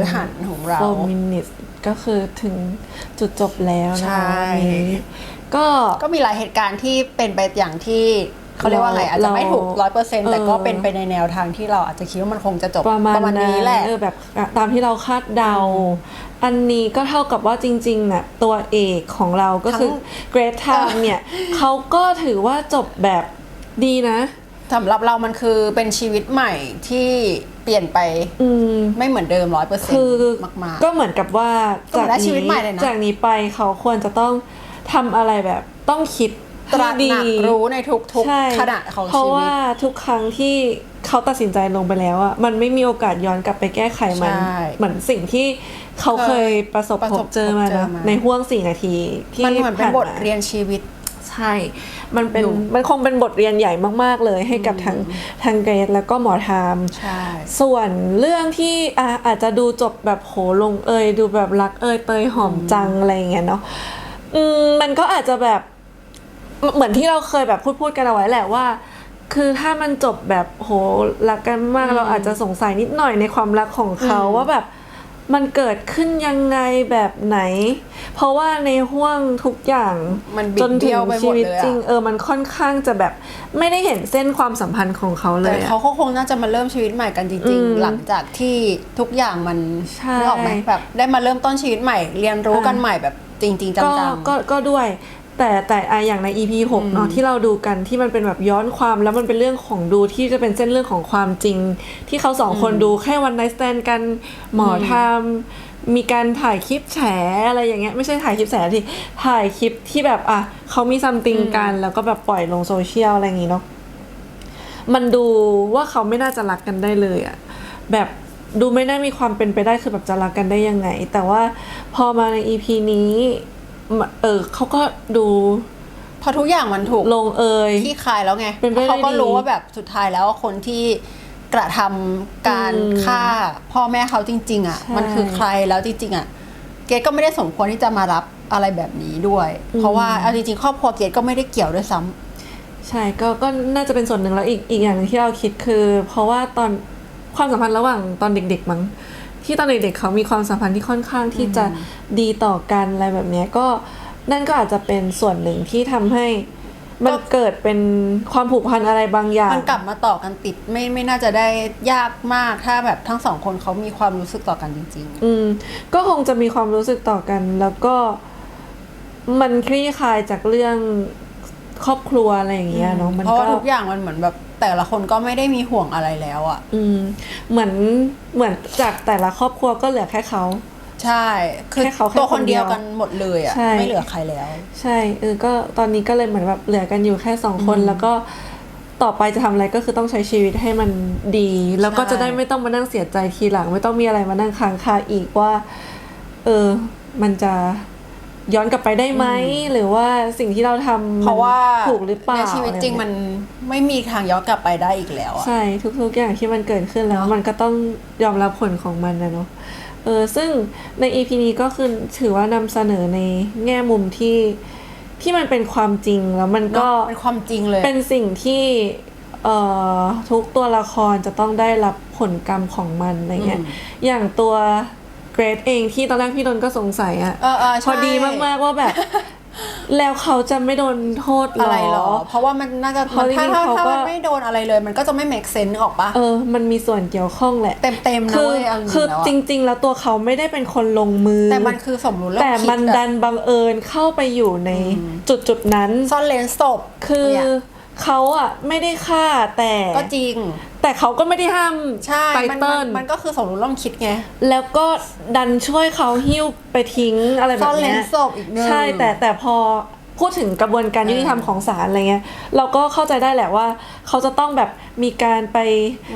ทีหฤหันของเรา four minutes ก็คือถึงจุดจบแล้วนะคะใช่วันนี้ก็ก็มีหลายเหตุการณ์ที่เป็นไปอย่างที่เขาเรียกว่าไงอาจจะไม่ถูกร้อยเปอร์เซ็นต์แต่ก็เป็นไปในแนวทางที่เราอาจจะคิดว่ามันคงจะจบประมาณณนี้แหละเออแบบตามที่เราคาดเดา อันนี้ก็เท่ากับว่าจริงๆน่ะตัวเอกของเราก็คือทั้งเกรทไทม์เนี่ยเขาก็ถือว่าจบแบบดีนะ สำหรับเรามันคือเป็นชีวิตใหม่ที่เปลี่ยนไปอืม ไม่เหมือนเดิมร้อยเปอร์เซ็นคืต์อมาก ก็เหมือนกับว่าก็เหมือนได้ชีวิตใหม่เลยนะ จากนี้ไปเขาควรจะต้องทำอะไรแบบต้องคิดๆตระให้หดีนักรู้ในทุกใช่ๆขณะของเพราะชีวิว่าต ทุกครั้งที่เขาตัดสินใจลงไปแล้วอะมันไม่มีโอกาสย้อนกลับไปแก้ไขมัน ใช่เหมือนสิ่งที่เขาเคยประสบประพสบบเจอมาพบเจอนะมา ในห่วงสี่นาทีที่มันเหมือนเป็นผ่าบทมา เรียนชีวิต ใช่ มันเป็นอยู่มันคงเป็นบทเรียนใหญ่มาก ๆ เลยให้กับทางทางเกรดแล้วก็หมอทามใช่ส่วนเรื่องที่อะอาจจะดูจบแบบโหลงเอยดูแบบรักเอยเตยหอมจังอะไรอย่างเงี้ยเนาะอืมมันก็อาจจะแบบเหมือนที่เราเคยแบบพูดพูดกันเอาไว้แหละว่า คือถ้ามันจบแบบโหรักกันมากเราอาจจะสงสัยนิดหน่อยในความรักของเขาว่าแบบ มันเกิดขึ้นยังไงแบบไหน เพราะว่าในห่วงทุกอย่างมันบิดจนถึเบี้งยวไปหมดชีวิตเลยอะจริง เออมันค่อนข้างจะแบบไม่ได้เห็นเส้นความสัมพันธ์ของเขาเลแต่ยอะ เขาก็คงน่าจะมาเริ่มชีวิตใหม่กันจอืริงมๆ หลังจากที่ทุกอย่างมันใช่ นึกออกไหมแบบได้มาเริ่มต้นชีวิตใหม่ เรียนรู้กันอ่าใหม่แบบจริง ๆจัก็ง ก็ก็ด้วย แต่แต่อะอย่างใน EP 6เนาะที่เราดูกันที่มันเป็นแบบย้อนความแล้วมันเป็นเรื่องของดูที่จะเป็นเส้นเรื่องของความจริง ที่เขาสองคนดูแค่วันไนสแตนกันหมอทำมีการถ่ายคลิปแฉอะไรอย่างเงี้ยไม่ใช่ถ่ายคลิปแฉที่ถ่ายคลิปที่แบบอะเขามีซัมติงกันแล้วก็แบบปล่อยลงโซเชียลอะไรอย่างงี้เนาะมันดูว่าเขาไม่น่าจะรักกันได้เลยอะแบบดูไม่น่ามีความเป็นไปได้คือแบบจะรักกันได้ยังไง แต่ว่าพอมาใน EP นี้ม เออเขาก็ดูๆเพราะทุกอย่างมันถูกลงเอยที่คลายแล้วไงเป็นไปได้เขาก็ดีรู้ว่าแบบสุดท้ายแล้วคนที่กระทำการอืมฆ่าพ่อแม่เขาจริง ๆ อะใช่มันคือใครแล้วจริง ๆ อะ เกดก็ไม่ได้สมควรที่จะมารับอะไรแบบนี้ด้วย เพราะว่าเอาจริงๆครอบครัวเกดก็ไม่ได้เกี่ยวด้วยซ้ำใช่ก็ก็น่าจะเป็นส่วนหนึ่งแล้วอีกอีกอย่างหนึงที่เราคิดคือ เพราะว่าตอนความสัมพันธ์ระหว่างตอนเด็ก ๆ มั้ง ที่ตอนเด็กๆเขามีความสัมพันธ์ที่ค่อนข้างที่จะดีต่อกันอะไรแบบเนี้ยก็นั่นก็อาจจะเป็นส่วนหนึ่งที่ทำให้มันเกิดเป็นความผูกพันอะไรบางอย่าง มันกลับมาต่อกันติดไม่ไม่น่าจะได้ยากมากถ้าแบบทั้งสองคนเขามีความรู้สึกต่อกันจริงอืม ก็คงจะมีความรู้สึกต่อกัน แล้วก็มันคลี่คลายจากเรื่องครอบครัวอะไรอย่างเงี้ยเนาะๆมันเพราะก็ว่าทุกอย่างมันเหมือนแบบ แต่ละคนก็ไม่ได้มีห่วงอะไรแล้วอะ อืม เหมือนเหมือนจากแต่ละครอบครัวก็เหลือแค่เขา ใช่ คือแค่เขาแค่ตัวคนคนเดีเดียยววกันหมดเลยอะใช่ไม่เหลือใครแล้ว ใช่เออก็ตอนนี้ก็เลยเหมือนแบบเหลือกันอยู่แค่สองคนแล้วก็ต่อไปจะทำอะไรก็คือต้องใช้ชีวิตให้มันดี แล้วก็ใช่ จะได้ไม่ต้องมานั่งเสียใจทีหลัง ไม่ต้องมีอะไรมานั่งค้างคาอีกว่า เออ มันจะ ย้อนกลับไปได้ไหมหรือว่าสิ่งที่เราทำมันเพราะว่าถูกหรือเปล่าในชีวิตจริงมันไม่มีทางย้อนกลับไปได้อีกแล้วอะใช่ทุกๆอย่างที่มันเกิดขึ้นแล้วเนอะมันก็ต้องยอมรับผลของมันนะเนาะเออซึ่งใน EP นี้ก็คือถือว่านำเสนอในแง่มุมที่ที่มันเป็นความจริงแล้วมันก็เนอะเป็นความจริงเลย เป็นสิ่งที่เอ่อทุกตัวละครจะต้องได้รับผลกรรมของมันอะไรเงี้ยอืมอย่างตัวเก รดเองที่ตอนแรกพี่นนท์ก็สงสัยอะเออเออพใช่อดีมากๆว่าแบบ แล้วเขาจะไม่โดนโทษหรอะไรหรอ อ เพราะว่ามันน่าจะเพราะถ้าจริงๆถ้าเขาถ้าก็มันไม่โดนอะไรเลย มันก็จะไม่ make sense นึกออกปะเออ มันมีส่วนเกี่ยวข้องแหละ เต็มเต็มๆนะคือเว้ยเอาจคืริองๆแล้วจอะริง ๆ แล้วตัวเขาไม่ได้เป็นคนลงมือ แต่มันคือสมรู้ร่วมแต่คิดมันอะดันบังเอิญเข้าไปอยู่ในจุดจุดๆนั้น ซ่อนเลนศพคือเนี่ยเขาอะไม่ได้ฆ่าแต่ก็จริง แต่เขาก็ไม่ได้ห้ามใช่ไตมันเติ้มันลมันก็คือสมรู้ร่วมคิดไงแล้วก็ดันช่วยเขาหิ้วไปทิ้งอะไรแบซ่อบนเลเนี้นยศพอีกหนึ่งใช่แต่แต่พอพูดถึงกระบวนการยุติธรรมของศาลอะไรเงี้ยเราก็เข้าใจได้แหละว่า เขาจะต้องแบบมีการไป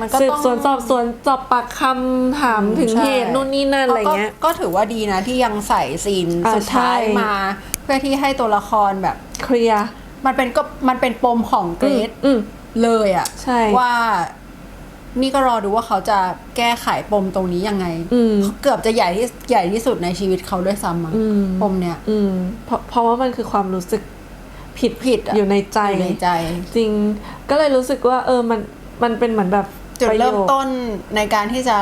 มันก็สืบต้อง สวนสอบสวนสอบปากคำถามถึงใช่เหตุนู่นนี่นั่นอะไรเงี้ย ก็ก็ถือว่าดีนะที่ยังใส่ซีนอ่าสุดท้ายใช่ มา เพื่อที่ให้ตัวละครแบบ เคลียร์มันเป็นก็มันเป็นปมของเกรดอืม เลยอะใช่ว่า นี่ก็รอดูว่าเขาจะแก้ไขปมตรงนี้ยังไง อืม เกือบจะใหญ่ที่ใหญ่ที่สุดในชีวิตเขาด้วยซ้ำมั้งอืม ปมเนี้ย อืมเพราะเพราะว่ามันคือความรู้สึกผิดผิดอะ อยู่ในใจ อยู่ในใจ จริง ก็เลยรู้สึกว่า เออมันมันเป็นเหมือนแบบจุดประโยเริ่มคต้นในการที่จะ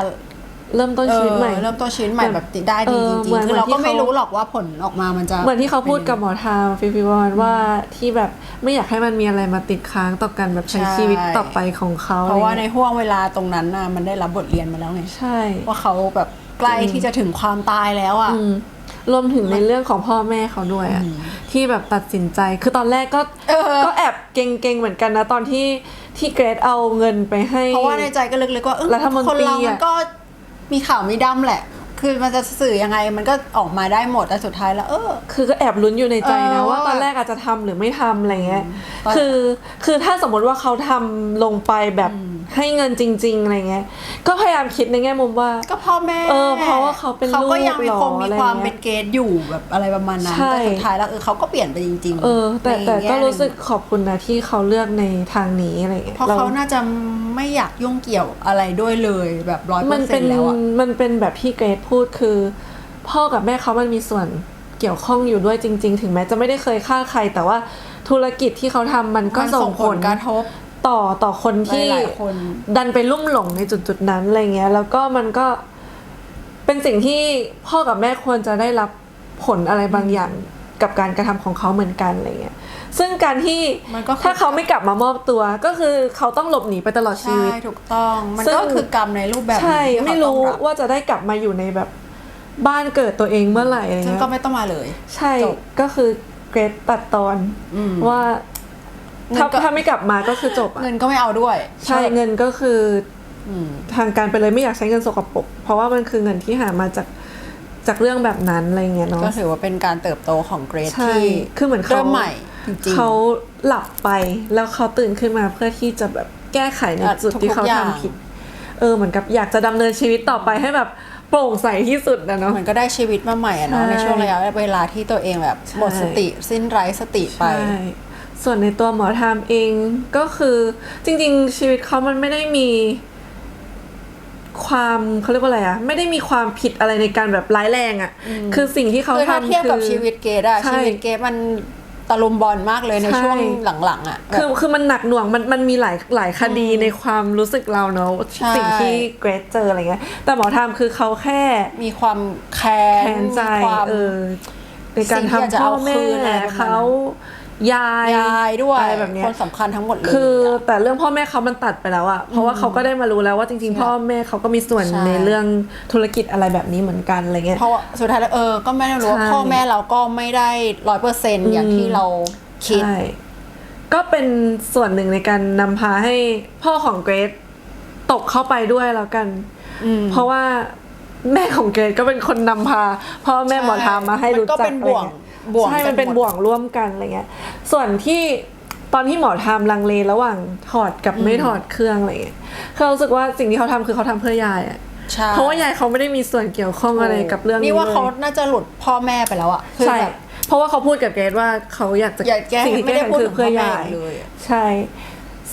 เริ่มต้นชีวิตใหม่ เออเริ่มต้นชีวิตใหม่แบบติดได้ดีเอจอริงเหมือนๆคือเราก็เหมือนที่ไม่เขารู้หรอกว่าผลออกมามันจะเหมือนที่เขาพูดกับหมอทามฟิฟิวอนว่าที่แบบไม่อยากให้มันมีอะไรมาติดค้างต่อกันแบบใช้ชีวิตต่อไปของเขา เพราะว่าอไในห่วงเวลาตรงนั้นน่ะมันได้รับบทเรียนมาแล้วไงใช่ ว่าเขาแบบใกล้ที่จะถึงความตายแล้วอะอืมรวมถึงในเรื่องของพ่อแม่เขาด้วยอะที่แบบตัดสินใจ คือตอนแรกก็เออก็แอบเก่งๆเหมือนกันนะตอนที่ที่เกรดเอาเงินไปให้ เพราะว่าในใจก็ลึกๆว่าเออรัฐมนคนตรีเราอะมันก็ มีข่าวมีดำแหละ คือมันจะสื่อยังไงมันก็ออกมาได้หมดแต่สุดท้ายแล้ว เออ คือก็แอบลุ้นอยู่ในใจนะเออว่าว่าตอนแรกอาจจะทำหรือไม่ทำอะไรเงี้ยตอนคือคือถ้าสมมติว่าเขาทำลงไปแบบให้เงินจริง ๆอะไรเงี้ยก็พยายามคิดในแง่มุมว่า ก็พ่อแม่เออเพราะว่าเขาเป็นเขาก็ยังมีลูกคงหรอมีอะไรความเงี้ยเป็นเกย์อยู่แบบอะไรประมาณนั้นใช่แต่สุดท้ายแล้วเออเขาก็เปลี่ยนไปจริง ๆ เออ แต่ในแต่แง่ก็หนึ่งรู้สึกขอบคุณนะที่เขาเลือกในทางนี้อะไรเงี้ยเพราะเขาน่าจะไม่อยากยุ่งเกี่ยวอะไรด้วยเลยแบบร้อยเปมัอนร์เซ็เป็นนต์แล้วอะมันเป็นแบบที่เกรดพูดคือ พ่อกับแม่เขามันมีส่วนเกี่ยวข้องอยู่ด้วยจริง ๆ ถึงแม้จะไม่ได้เคยฆ่าใคร แต่ว่าธุรกิจที่เขาทำมันก็มันส่งผลกระทบ ต่อต่อคนที่หลายๆคน ดันไปลุ่มหลงในจุดจุดๆนั้นอะไรเงี้ย แล้วก็มันก็เป็นสิ่งที่พ่อกับแม่ควรจะได้รับผลอะไรบางอย่าง กับการกระทำของเขาเหมือนกันอะไรเงี้ยซึ่งการที่มันก็คือถ้าเขาไม่กลับมามอบตัว ก็คือเขาต้องหลบหนีไปตลอดชีใช่วิตถูกต้อง มันซึ่งก็คือกรรมในรูปแบบหนึ่งใช่ที่เขาไม่รู้ต้องรับว่าจะได้กลับมาอยู่ในแบบบ้านเกิดตัวเองเมื่อไหร่อะไรซึ่งเงี้ยก็ไม่ต้องมาเลย ใช่จบก็คือเกรดตัดตอนอืมว่าถ้าเงินก็ถ้าไม่กลับมาก็คือจบอะเงินก็ไม่เอาด้วย ใช่เงินก็คืออืมทางการไปเลยไม่อยากใช้เงินสกปรกเพราะว่ามันคือเงินที่หามาจาก จากเรื่องแบบนั้นอะไรเงี้ยเนาะก็ถือว่าเป็นการเติบโตของเกรซใช่ที่คือเหมือนเขาเริ่มใหม่จริงๆเขาหลับไปแล้วเขาตื่นขึ้นมาเพื่อที่จะแบบแก้ไขในอะจุดที่ทุกๆเขาอย่างทำผิด เออเหมือนกับอยากจะดำเนินชีวิตต่อไปให้แบบโปร่งใสที่สุดนะเนาะเหมือนก็ได้ชีวิตมาใหม่อะเนาะใช่ในช่วงระยะเวลาที่ตัวเองแบบใช่หมดสติสิ้นไร้สติไปใช่ส่วนในตัวหมอทามเองก็คือจริง ๆ ชีวิตเขามันไม่ได้มี ความเขาเรียกว่าอะไรอะไม่ได้มีความผิดอะไรในการแบบร้ายแรงอะคือสิ่งที่เขาคือถ้าทำเทียบกับคือชีวิตเกดอะใช่ชีวิตเกดมันตะลุมบอลมากเลยในใช่ช่วงหลังๆอะแบบคือคือมันหนักหน่วงมันมันมีหลายหลายคดีในความรู้สึกเราเนาะใช่สิ่งที่เกรดเจออะไรเงี้ยแต่หมอทามคือเขาแค่มีความแค้แค้นใจมีความเออในการสิ่งที่อยากจะทำพ่อเอาแม่คืนอะไรประมาณนั้นเขา ยายยายด้วยอะไรแบบเนี้ยคนสำคัญทั้งหมดเลยคืออะแต่เรื่องพ่อแม่เขามันตัดไปแล้วอะเพราะว่าเขาก็ได้มารู้แล้วว่าจริงๆ พ่อแม่เขาก็มีส่วนใช่ ในเรื่องธุรกิจอะไรแบบนี้เหมือนกันอะไรเงี้ย เพราะว่าสุดท้ายแล้วเออก็ไม่ได้รู้ว่าใช่ พ่อแม่เราก็ไม่ได้ร้อยเปอร์เซ็นต์อย่างที่เราคิด ใช่ ก็เป็นส่วนหนึ่งในการนำพาให้พ่อของเกรซตกเข้าไปด้วยแล้วกัน อืม เพราะว่าแม่ของเกรซก็เป็นคนนำพาพ่อแม่หมอทามมาให้รู้มันก็จักเป็นบ่วง อะไรเงี้ย บ่วงใช่กันมันเป็นหมดบ่วงร่วมกันอะไรเงี้ย ส่วนที่ตอนที่หมอทามลังเลระหว่างถอดกับไม่ถอดเครื่องอะไรเงี้ยเขารู้สึกว่าสิ่งที่เขาทำคือเขาทำเพื่อยายอะใช่เพราะว่ายายเขาไม่ได้มีส่วนเกี่ยวข้องอะไรกับเรื่องนี้นี่ว่าลยเขาน่าจะหลุดพ่อแม่ไปแล้วอะคือใช่แบบเพราะว่าเขาพูดกับเกรซว่าเขาอยากจะอยากแก้สิ่งที่ไม่แก้ได้ไขพูดคืถึองเพื่พ่ออแม่ยายเลยอะใช่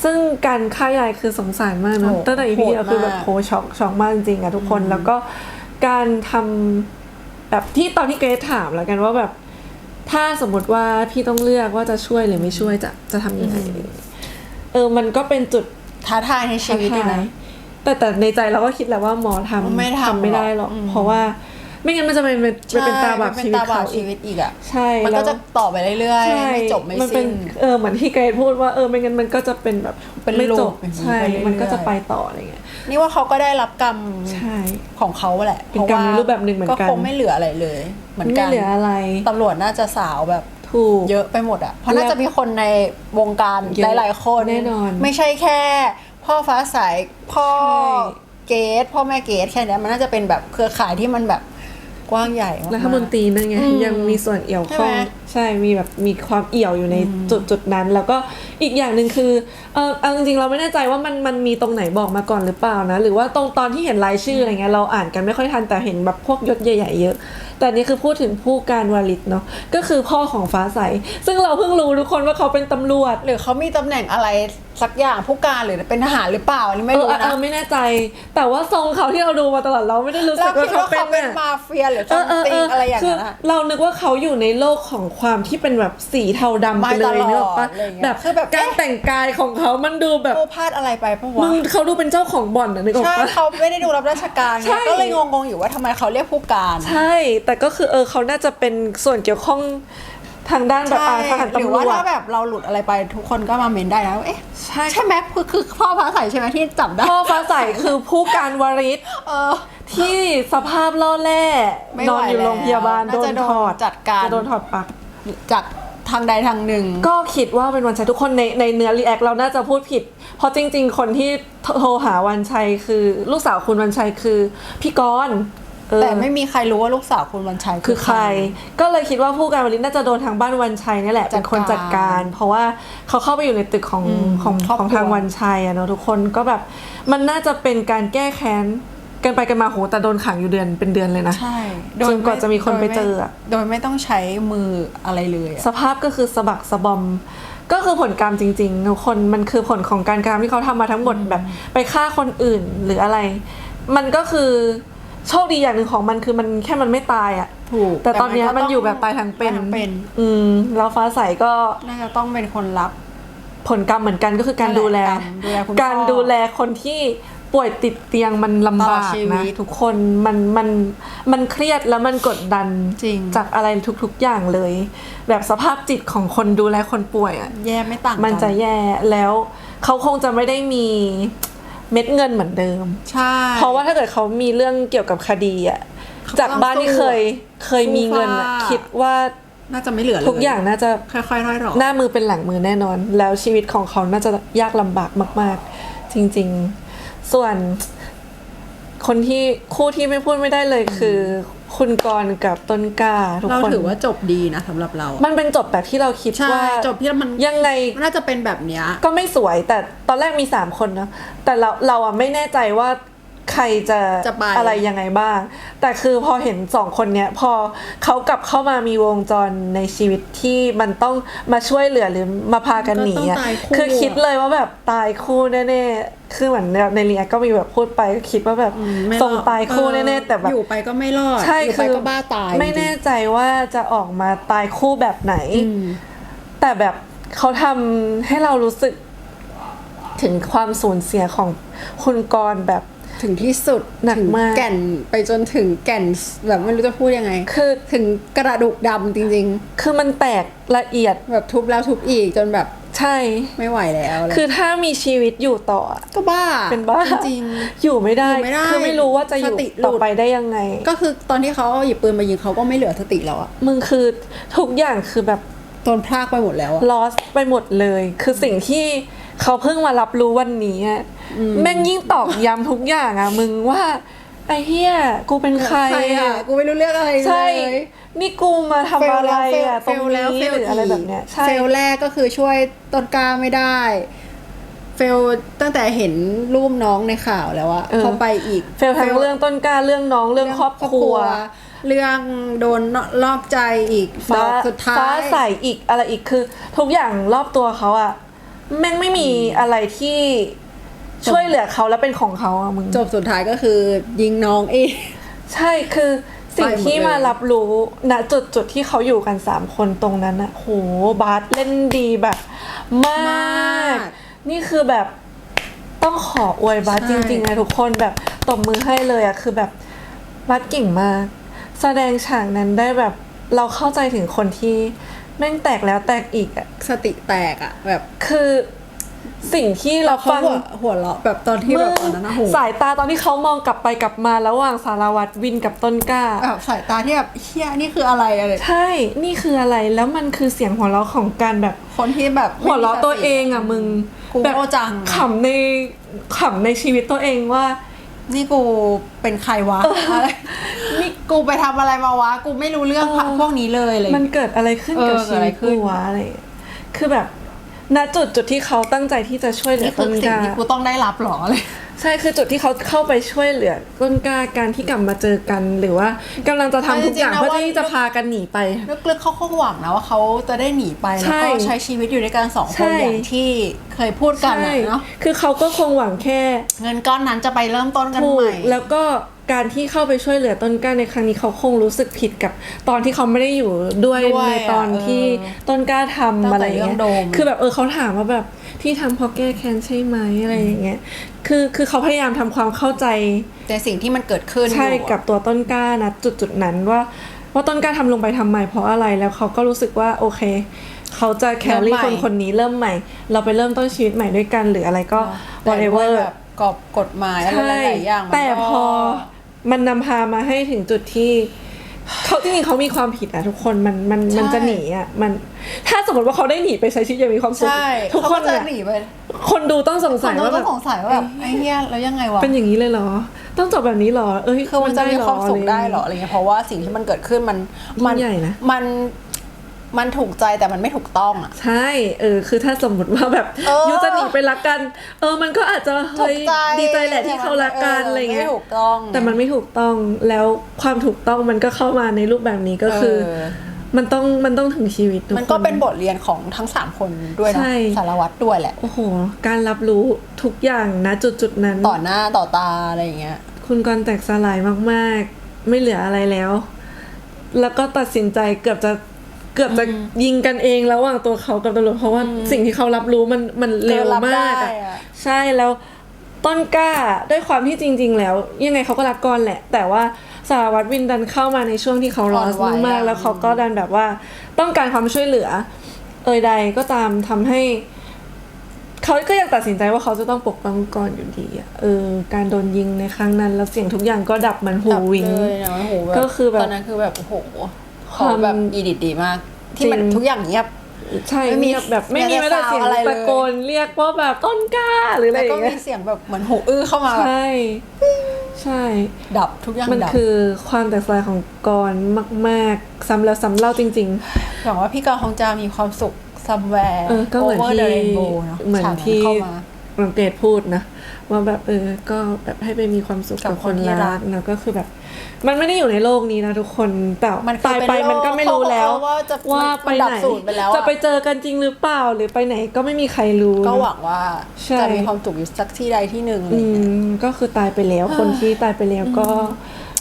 ซึ่งการฆ่ายายคือสงสารมากนะโหตั้งแต่อีพีเดียวโหดคือแบบมากโหช็อกช็อกมากจริงๆอะทุกคนแล้วก็การทำแบบที่ตอนที่เกรซถามแล้วกันว่าแบบ ถ้าสมมติว่าพี่ต้องเลือกว่าจะช่วยหรือไม่ช่วยจะจะทำยังไงเออ มันก็เป็นจุดท้าทายในชีวิตเลยนะแต่แต่ในใจเราก็คิดแหละว่าหมอทำไม่ทำไม่ได้หรอกหรอกอืมเพราะว่า ไม่งั้นมันจะเป็นเป็นเป็นตาบาปใช่ชีวิตมันเป็นตาบาเขาปอีชีกวิตอีกอะใช่มันแล้ก็วจะต่อไปเรื่อยใช่ๆไม่จบไม่นเป็สิ้นนเออเหมือนที่เกรดพูดว่าเออไม่งั้นมันก็จะเป็นแบบเป็นไม่จบ loop อย่างนี้ใช่ไปเรื่อยๆมันก็จะไปต่ออะไรเงี้ยนี่ว่าเขาก็ได้รับกรรมใช่ของเขาแหละเป็นกรรมในรูปแบบหนึ่งเหมือนกันก็คงไม่เหลืออะไรเลย เหมือนไม่กันเหลืออะไรตำรวจน่าจะสาวแบบถูกเยอะไปหมดอะเพราะน่าจะมีคนในวงการเยอะหลายๆคนแน่นอน ไม่ใช่แค่ พ่อฟ้าใสพ่อใช่เกตพ่อแม่เกตแค่เนี้ยมันน่าจะเป็นแบบเครือข่ายที่มันแบบ กว้างใหญ่มากๆรัฐมนตรีนั่นไงอืมยังมีส่วนเอี่ยวข้อง ใช่ไหมใช่มีแบบมีความเอี่ยวอยู่ในจุดจุดนั้น แล้วก็อีกอย่างหนึ่งคือเออเอาจริงๆเราไม่แน่ใจว่ามันมันมีตรงไหนบอกมาก่อนหรือเปล่านะ หรือว่าตรงตอนที่เห็นรายชื่ออะไรเงี้ยเราอ่านกันไม่ค่อยทันแต่เห็นแบบพวกยศใหญ่ๆเยอะ แต่อันนี่คือพูดถึงผู้การวาลิตเนาะก็คือพ่อของฟ้าใส ซึ่งเราเพิ่งรู้ทุกคนว่าเขาเป็นตำรวจ หรือเขามีตำแหน่งอะไรสักอย่างผู้การหรือเป็นทหารหรือเปล่าอันนี้ไม่รู้เออเอนะอไม่แน่ใจ แต่ว่าทรงเขาที่เราดูมาตลอดเราไม่ได้รู้สึเรากว่าคิดเขาว่าเป็นเขาเป็นอะมาเฟียหรือเออเออซัมติเองออะไรอย่างคืนั้นอะเรานึกว่าเขาอยู่ในโลกของความที่เป็นแบบสีเทาดำไปไม่เลตยลอดนึกออกปะอะไรอย่างเงี้ยแบบคือแบบ การเอ๊ะแต่งกายของเขามันดูแบบกูพลาดอะไรไปปะมึวะงเขาดูเป็นเจ้าของบ่อนอะนึกออกใช่ปะ เขาไม่ได้ดูรับราชการไงใช่ ก็เลยงงๆอยู่ว่าทำไมเขาเรียกผู้การ ใช่ แต่ก็คือเออเขาน่าจะเป็นส่วนเกี่ยวข้องทางด้านแบบใช่อาทหารหรือตำรวว่าจ ถ้าแบบเราหลุดอะไรไปทุกคนก็มาเมนได้นะว่าเอ๊ะใช่ ใช่ไหมคือคือพ่อพระใสใช่ไหมที่จับได้พ่อฟ้าใสคือผู้การวริศเออ ที่สภาพล่อแร่ไม่นไหวอนอยู่โรงพยาบาลแล้วโดน่าจะนโดนถอดจัดการ จะโดนถอดปลัก จากทางใดทางหนึ่ง ก็คิดว่าเป็นวันชัยทุกคนในในเนื้อรีแอคเราน่าจะพูดผิด เพราะจริง ๆ คนที่โทรหาวันชัยคือลูกสาวคุณวันชัยคือพี่กรณ์เออแต่ไม่มีใครรู้ว่าลูกสาวคุณวันชัยคือใคร ก็เลยคิดว่าผู้การวริศน่าจะโดนทางบ้านวันชัยนี่แหละจัดการเป็นคนจัดการ เพราะว่าเขาเข้าไปอยู่ในตึกของอืมของครอบของครัวทางวันชัยอะเนาะทุกคนก็แบบมันน่าจะเป็นการแก้แค้น กันไปกันมาโหแต่โดนขังอยู่เดือนเป็นเดือนเลยนะใช่จนกว่าจะมีคนไปเจออะโดยไม่ต้องใช้มืออะไรเลยอะสภาพก็คือสะบักสะบอม ก็คือผลกรรมจริงๆทุกคนมันคือผลของการกระทำที่เขาทำมาทั้งหมดแบบไปฆ่าคนอื่นหรืออะไร มันก็คือโชคดีอย่างหนึ่งของมันคือมันแค่มันไม่ตายอะถูกแต่ตอนเนี้ยก็มันอยู่แบบตายทั้งเป็นตายทั้งเป็น อืมแล้วฟ้าใสก็น่าจะต้องเป็นคนรับผลกรรมเหมือนกันก็คือการนั่นแหละดูแลกรรมดูแลคุณพ่อ การดูแลคนที่ ป่วยติดเตียงมันลำบากตลอดชีวินะตทุกคนมันมันมันเครียดแล้วมันกดดันจริง จากอะไรทุกๆอย่างเลย แบบสภาพจิตของคนดูแลคนป่วยอะ แย่ไม่ต่างกัมันจะแย่แล้วเขาคงจะไม่ได้มีเม็ดเงินเหมือนเดิม ใช่ เพราะว่าถ้าเกิดเขามีเรื่องเกี่ยวกับคดีอะเขาจากบ้านที่เคยเคยมีเงินอะสู้ฟ้าคิดว่าน่าจะไม่เหลือเลยทุกอย่างน่าจะค่อยๆร่อยหรอ หน้ามือเป็นหลังมือแน่นอน แล้วชีวิตของเขาน่าจะยากลำบากมาก ๆ จริง ๆ ส่วนคนที่คู่ที่ไม่พูดไม่ได้เลยคือ คุณกรณ์กับต้นกล้าทุกเราคน ถือว่าจบดีนะสำหรับเราอะมันเป็นจบแบบที่เราคิดใช่ว่าจบที่มันยังไงน่าจะเป็นแบบเนี้ย ก็ไม่สวยแต่ตอนแรกมีสามคนเนาะแต่เราเราอะไม่แน่ใจว่า ใครจะจะไป อะไรยังไงบ้าง แต่คือพอเห็นสองคนเนี้ยพอเขากลับเข้ามามีวงจรในชีวิตที่มันต้องมาช่วยเหลือหรือมาพากันหนีอะก็ต้องตายคู่คือคิดเลยว่าแบบตายคู่แน่ๆคือเหมือนในเรียก็มีแบบพูดไปก็คิดว่าแบบอืมไม่ทรงรอดตายคู่เออแน่ๆแต่แบบ อยู่ไปก็ไม่รอดใช่อยู่คืไปอก็บ้าตายไม่แน่ใจว่าจะออกมาตายคู่แบบไหน อืม แต่แบบเขาทำให้เรารู้สึกถึงความสูญเสียของคุณกรณ์แบบ ถึงที่สุดหนักถึงมากแก่นไปจนถึงแก่นแบบไม่รู้จะพูดยังไง คือถึงกระดูกดำจริงคือมันแตกละเอียดๆแบบทุบแล้วทุบอีกจนแบบใช่ไม่ไหวแล้วะไรคือถ้ามีชีวิตอยู่ต่อ ก็บ้าเป็นบ้าจริงอยู่ไม่ได้อยู่ไม่ได้คือไม่รู้ว่าจะอยู่สติหลุดต่อไปได้ยังไงๆก็คือตอนที่เขาเอาหยิบปืนมายิงเขาก็ไม่เหลือสติแล้วอะมึงคือทุกอย่างคือแบบโดนพรากไปหมดแล้วอะ lost ไปหมดเลย คือสิ่งที่ เขาเพิ่งมารับรู้วันนี้อะแม่งยิ่งตอกย้ำทุกอย่างอะมึงว่าไอ้เฮียกูเป็นใครอะอะ กูไม่รู้เรื่องอะไรเลย ใช่ นี่กูมาทำอะไรอะตเฟรงลแล้วนี้เฟลหรืออะไรกแบบเนี้ยใช่ เฟลแรกก็คือช่วยต้นกล้าไม่ได้ เฟลตั้งแต่เห็นรูปน้องในข่าวแล้วอะเออ เข้าไปอีก เฟลทั้งเรื่องต้นกล้าเรื่องน้องเรื่องครอบครัว เรื่องโดนลอกใจอีกฟ้าสุดท้ายฟ้าใสอีกอะไรอีกคือ ทุกอย่างรอบตัวเขาอะ แม่งไม่มีอะไรที่ช่วยเหลือเขาแล้วเป็นของเขาอะมึง จบสุดท้ายก็คือยิงน้องเองใช่คือสิ่งไปหมดที่เลยมารับรู้ณจุดจุดที่เขาอยู่กันสามคนตรงนั้นอะโหบาสเล่นดีแบบ มาก นี่คือแบบต้องขออวยบาสใช่จริงๆนะทุกคนแบบตบมือให้เลยอะคือแบบบาสเก่งมาก แสดงฉากนั้นได้แบบเราเข้าใจถึงคนที่ แม่งแตกแล้วแตกอีกอะสติแตกอะแบบคือสิ่งที่เราเขาฟังหัวหัวเราะแบบตอนที่แบบตอนนั้นนะโหสายตาตอนที่เขามองกลับไปกลับมาระหว่างสารวัตรวินกับต้นกล้าแบบสายตาที่แบบเฮียนี่คืออะไรอะไรใช่ นี่คืออะไรแล้วมันคือเสียงหัวเราะของการแบบ คนที่แบบหัวเราะตัวเองอะมึงกูแบบโง่จังขำในขำในชีวิตตัวเองว่า นี่กูเป็นใครวะอะไรนี่ กูไปทำอะไรมาวะ กูไม่รู้เรื่องเออ พวกนี้เลยเลยมันเกิดอะไรขึ้นกับเออเกิชีดอะไรวิตขึ้น กูวะอะไรอย่างเงี้ยคือแบบณจุดจุดที่เขาตั้งใจที่จะช่วยเหลือนี่คืต้อนกสิ่งล้าที่กูต้องได้รับหรอเลย ใช่คือจุดที่เขาเข้าไปช่วยเหลือต้นกล้าการที่กลับมาเจอกัน หรือว่ากำลังจะทำทุกอย่างเอาจริงๆนะเพื่อที่จะว่าพากันหนีไป ลึกๆเขาคงหวังนะว่าเขาจะได้หนีไปแล้วก็ใช่ใช้ชีวิตอยู่ด้วยกันสองใช่คนอย่างที่เคเคยพูดกันใช่อะเนาะคือเขาก็คงหวังแค่ เงินก้อนนั้นจะไปเริ่มต้นกันถูใหกม่ แล้วก็ การที่เข้าไปช่วยเหลือต้นกล้าในครั้งนี้เขาคงรู้สึกผิดกับตอนที่เขาไม่ได้อยู่ด้วยด้วยในตอนอะที่เออต้นกล้าทำตั้งแต่อะไรอย่างเงี้ยเรื่องโดม คือแบบเออเขาถามว่าแบบที่ทำเพราะแก้แค้นใช่ไหมอะไรอย่างเงี้ยคือคือเขาพยายามทำความเข้าใจ แต่สิ่งที่มันเกิดขึ้นใช่อยู่อะ กับตัวต้นกล้านะจุดจุดๆนั้นว่าว่าต้นกล้าทำลงไปทำไมเพราะอะไรแล้วเขาก็รู้สึกว่าโอเค เขาจะแครี่คนคนนี้เริ่มใหม่ เราไปเริ่มต้นชีวิตใหม่ด้วยกันหรืออะไรก็ แต่ด้วย whatever แบบกรอบกฎหมายอะไรหลายๆอย่างมันแต่ก็พอ มันนำพามาให้ถึงจุดที่เขาจริงๆเขามีความผิดอะทุกคนมันมันมันจะหนีอะมันถ้าสมมติว่าเขาได้หนีไปใช้ชีวิตอย่างมีความสุขใช่ทุกคนเขาจะเนี่ยหนีไปคนดูต้องสงคสันยก็ว่าแบต้อบงสงสัยว่าแบบไอ้เหี้ยแล้วยังไงวะเป็นอย่างนี้เลยเหรอ ต้องจบแบบนี้เหรอเอ้ยคือมันจะมีได้เหรอความสุขได้เหรออะอะไรเงี้ยเพราะว่าสิ่งที่มันเกิดขึ้นมันมัยิ่งใหญ่นะมัน มันถูกใจแต่มันไม่ถูกต้องอะ ใช่ เออ คือถ้าสมมติว่าแบบเออ ยูจะหนีไปรักกัน เออ มันก็อาจจะถูเฮ้ยกใจดีใจแหละที่เขารักกันอะไรเงี้ย ไม่ถูกต้อง แต่มันไม่ถูกต้อง แล้วความถูกต้องมันก็เข้ามาในรูปแบบนี้ก็คือ เออ มันต้อง มันต้องถึงชีวิตทุกคนมันก็เป็นบทเรียนของทั้งสามคนด้วยนะใช่สารวัตรด้วยแหละ โอ้โห การรับรู้ทุกอย่างนะจุดจุดๆนั้น ต่อหน้าต่อตาอะไรอย่างเงี้ย คุณกรณ์แตกสลายมาก ๆ ไม่เหลืออะไรแล้ว แล้วก็ตัดสินใจเกือบจะ เกือบจะยิงกันเองระหว่างตัวเขากับตำรวจเพราะว่าสิ่งที่เขารับรู้มันมันเร็วเกินรับมากได้อะอะใช่แล้วต้นกล้าด้วยความที่จริง ๆ แล้ว ยังไงเขาก็รักกรณ์แหละ แต่ว่าสารวัตรวินดันเข้ามาในช่วงที่เขาร้อนอ่อนไหวมากอะๆแล้วเขาก็ดันแบบว่า ต้องการความช่วยเหลือ เอ่ยใดก็ตามทำให้เขาก็ยังตัดสินใจว่าเขาจะต้องปกป้องก่อนอยู่ดีอะเออ การโดนยิงในครั้งนั้น แล้วเสียงทุกอย่างก็ดับเหมันหูดับวิงเลยนะโอ้โหแบบก็คือแบบตอนนั้นคือแบบโอ้โหค ขวามอแบบอีดิทดีมาก ที่มันจริงทุกอย่างเงียบใช่ไม่มีเงียบแบบไม่มีไม่แม้ได้แต่เสียงซาวอะไรเลยตะโกนเรียกว่าแบบต้นกล้าหรืออะไรแล้วอก็ย่างเงี้มียเสียงแบบเหมือนหูอื้อเข้ามาแบบใช่ใช่ ดับทุกอย่างมันดับคือความแตกสลายของกรมาก ๆ ซ้ำแล้วซ้ำเล่าจริงหวังว่าพี่กรณ์คงจะมีความสุข somewhere เออก็เหมือน over ที่ the rainbow เนอะเหมือนฉากที่ เข้ามาๆน้องเกดพูดนะว่าแบบเออก็แบบให้ไปมีความสุขกักับบคคนนที่รัรักกนะก็คือแบบ มันไม่ได้อยู่ในโลกนี้นะทุกคนแต่มันคือตายไปเป็นโลกมันก็ไม่รู้แล้วเขาบอกว่าจะว่าไปมันดัไหนบสูญไปแล้วอะจะไปเจอกันจริงหรือเปล่าหรือไปไหนก็ไม่มีใครรู้ ก็นะหวังว่าใช่จะมีความสุขอยู่สักที่ใดที่หนึ่งอะไรอืเงี้ยมก็คือตายไปแล้ว คนที่ตายไปแล้วก็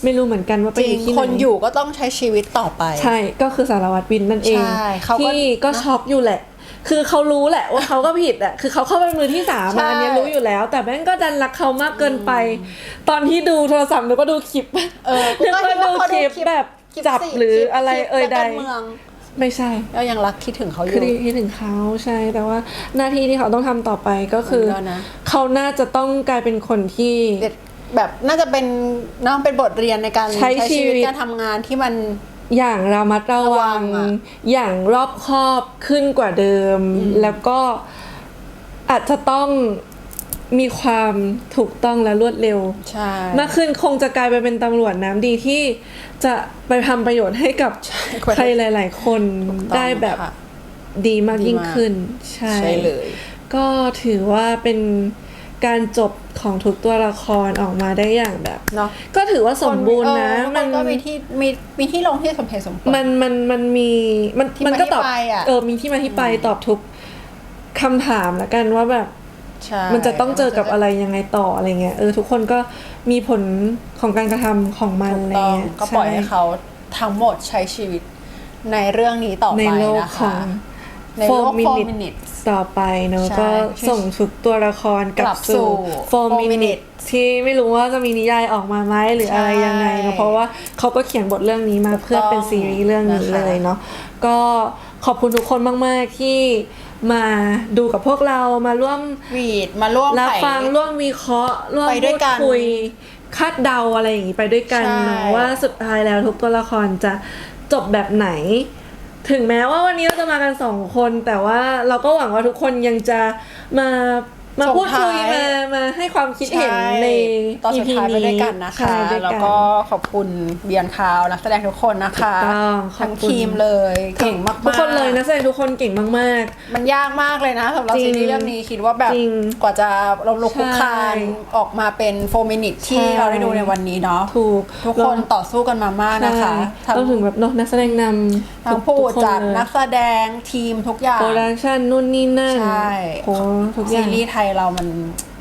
ไม่รู้เหมือนกันว่าไปจอริงยู่ที่ไหนคนอยู่ก็ต้องใช้ชีวิตต่อไป ใช่ก็คือสารวัตรวินนั่นเองใช่เขาก็ที่ก็นะช็อกอยู่แหละ คือเขารู้แหละว่าเขาก็ผิดอะคือเขาเข้าไปมือที่สามใช่ มาอันเนี้ยรู้อยู่แล้ว แต่แม่งก็ดันรักเขามากเกินไป ตอนที่ดูโทรศัพท์นึกว่าดูคลิปเออนึกว่าดูคลิปแบบคลิปจับสิหรือคลิปอะไรคลิปเอ่ยนักใดการเมืองไม่ใช่ก็ยังรักคิดถึงเขาอคือยู่ที่ถึงเขาใช่ แต่ว่าหน้าที่ที่เขาต้องทำต่อไปก็คือแล้วนะ เขาน่าจะต้องกลายเป็นคนที่ เด็ดแบบน่าจะเป็นเน้องเป็นบทเรียนในการใช้ชีวิต การทำงานที่มัน อย่างระมัดระระวัวังงอะอย่างรอบคอบขึ้นกว่าเดิม แล้วก็อาจจะต้องมีความถูกต้องและรวดเร็วใช่มากขึ้นคงจะกลายไปเป็นตำรวจน้ำดีที่จะไปทำประโยชน์ให้กับใครหลาย ๆ คนถูกต้องได้แบบค่ะดีมากดีมากยิ่งขึ้นใช่ใช่เลย ก็ถือว่าเป็น การจบของทุกตัวละครออกมาได้อย่างแบบ เนาะก็ถือว่าสมบูรณ์นะเออมันก็มีที่มีมีที่ลงที่สมเหตุสมผลมันมันมันมีมันที่มันก็ตอบมาที่ไปอะเออมีที่มาที่ไปตอบทุกคำถามแล้วกันว่าแบบใช่มันจะต้องเจอกับอะไรยังไงต่ออะไรเงี้ยเออทุกคนก็มีผลของการกระทำของมันถูกอะไรต้องเงี้ยก็ปล่อยให้ช่เขาทั้งหมดใช้ชีวิตในเรื่องนี้ต่อในไปโลกนะขอคะง ในโลก4 4 minutes minutes ต่อไปเนอะใช่ก็ส่งทุกตัวละครกลักลับบสู่สู่4 4 minutes minutes ที่ไม่รู้ว่าจะมีนิยายออกมาไหมหรืออะไรยังไงเนอะใช่เพราะว่าเขาก็เขียนบทเรื่องนี้มาถูกต้องเพื่อเป็นซีรีส์เรื่องนี้นะคะ เลยเนาะก็ขอบคุณทุกคนมาก ๆ ที่มาดูกับพวกเรามาร่วม วีดมาร่วมรับไข ฟังร่วมวิเคราะห์ร่วมไปด้พูวยดกันคุยคาดเดาอะไรอย่างนี้ไปด้วยกันใช่ เนาะว่าสุดท้ายแล้วทุกตัวละครจะจบแบบไหน ถึงแม้ว่าวันนี้เราจะมากันสองคน แต่ว่าเราก็หวังว่าทุกคนยังจะมา มาส่งพูดคุยท้ายมามาให้ความคิดเห็นใช่ในตอนสุด EP ท้ายไปนี้ด้วยกันนะคะใช่ด้วยแล้วนก็ขอบคุณเบียนคาวนักแสดงทุกคนนะคะถูกต้องขอบทั้งคุณทีมเลยเก่งมากๆทุกคนเลยนักแสดงทุกคนเก่งมากมันยากมากเลยนะสำหรับจริงซีรีส์เรื่องนี้คิดว่าแบบจริงกว่าจะเราลุกคุกคานใช่ออกมาเป็นโฟมินิตที่ใช่เราได้ดูในวันนี้เนาะๆถูกทุกคนต่อสู้กันมามากนะคะใช่ทั้งเราถึงแบบเนอะนักแสดงนำทั้งผู้ทุคนจัดเลยนักแสดงทีมทุกอย่างโปรดักชั่นนู่นนี่นั่นใช่โหทุกอซีย่างรีส์ไทยเรามัน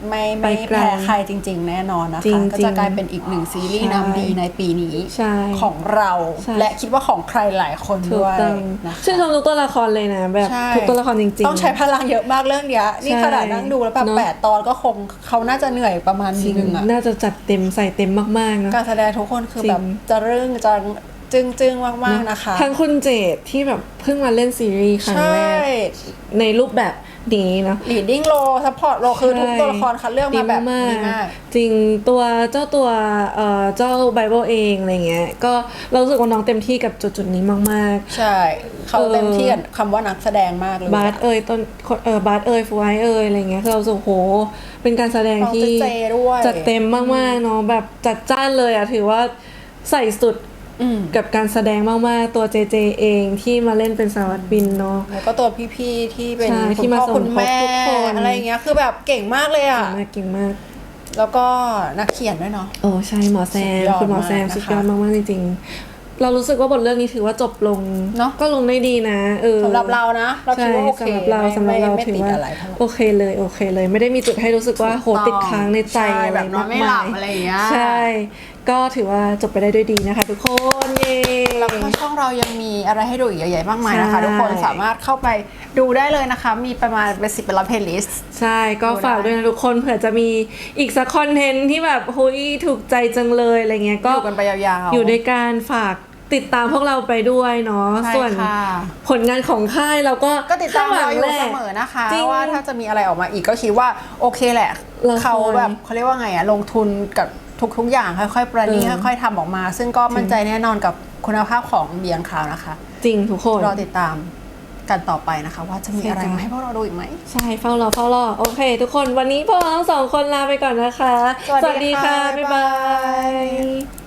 ไม่ไม่ไปไกลแพ้ใครจริง ๆ แน่นอนนะจริคะงๆก็จะกลายเป็นอีกหนึ่งซีรีส์ใช่นำดีในปีนี้ใช่ของเราใช่และคิดว่าของใครหลายคนถูด้กวยต้องนะคะชื่นชมทุกตัวละครเลยนะแบบใช่ทุกตัวละครจริง ๆ ต้องใช้พลังเยอะมากเรื่องเนี้ยนี่ใช่ขนาดนั่งดูแล้วแบบเนอะแปดตอนก็คงเขาน่าจะเหนื่อยประมาณจริงนึงอะน่าจะจัดเต็มใส่เต็มมากๆเนอะการแสดงทุกคนคือจริงแบบจะเรื่องจะจึงจึงๆมากๆนะคะ ทั้งคุณเจดที่แบบเพิ่งมาเล่นซีรีส์ครั้งใช่แรกในรูปแบบ นี้เนาะ leading role support role คือทุกตัวละครคัดเลือกมาแบบดีมาก จริงตัวเจ้าตัวเอ่อเจ้าไบเบิลเองอะไรเงี้ยก็เรารู้สึกว่าน้องเต็มที่กับจุดจุดๆนี้มากใช่ เขาเออเต็มที่กับคำว่านักแสดงมากเลยๆบาสเอยต้นเออบาสเอยฟูไอเอยอะไรเงี้ยคือเรารู้สึกโห เป็นการแสดงน้องที่เจเจด้วยจัดเต็มมากๆเนาะแบบจัดจ้านเลยอะถือว่าใส่สุดอืม กับการแสดงมากๆ ตัวเจเจเองที่มาเล่นเป็นสารวัตรบินเนาะแล้วก็ตัวพี่ๆที่เป็นใช่คุที่ณมาพ่อสมคุณทบแม่ทุกคนอะไรอย่างเงี้ยคือแบบเก่งมากเลยอะเก่งมากเก่งมาก แล้วก็นักเขียนด้วยเนาะโอ้ใช่หมอแซมสุดยอดคุณหมอแซมมากนะคะสุดยอดมากๆจริงๆเรารู้สึกว่าบทเรื่องนี้ถือว่าจบลงเนอะก็ลงได้ดีนะเออสำหรับเรานะเราคิดว่าโอเคใช่สำหรับเราไม่สำหรับเราไม่ถือติดว่าอะไรเท่าไหร่โอเคเลยโอเคเลย ไม่ได้มีจุดให้รู้สึกว่าโหติดค้างในใจช่อะไรแบบนอมานกไม่หมาลับยอะไรอย่างเงี้ยใช่ ก็ถือว่าจบไปได้ด้วยดีนะคะ ทุกคนเย้แล้วก็ช่องเรายังมีอะไรให้ดูอีกเยอะแยะมากมายนะคะใช่ทุกคนสามารถเข้าไปดูได้เลยนะคะ มีประมาณเป็นสิบเป็นละเพลย์ลิสต์ใช่ก็ฝากด้วยนะทุกคนเผื่อจะมีอีกสักคอนเทนต์ที่แบบเฮ้ยถูกใจจังเลยอะไรเงี้ยก็ก็อยู่กันไปยาวๆอยู่ในการฝากติดตามพวกเราไปด้วยเนาะใช่ส่วนค่ะผลงานของค่ายเราก็ก็ติดตามเราอยู่ข้งหลังแหละเสมอนะคะจริงว่าถ้าจะมีอะไรออกมาอีกก็คิดว่าโอเคแหละเราเขาคอยแบบเขาเรียกว่าไงอะลงทุนกับ ทุกๆอย่างค่อยๆประณีตเออค่อยๆทำออกมา ซึ่งก็มั่นใจแน่นอนกับคุณภาพของเบียงคราวนะคะ จริงทุกคนรอติดตามกันต่อไปนะคะ ว่าจะมีใช่อะไรจ้ะมาให้พวกเราดูอีกไหม ใช่เฝ้ารอเฝ้ารอ โอเค ทุกคนวันนี้พวกเราทั้งสองคนลาไปก่อนนะคะ สวัสดีค่ะ บ๊ายบาย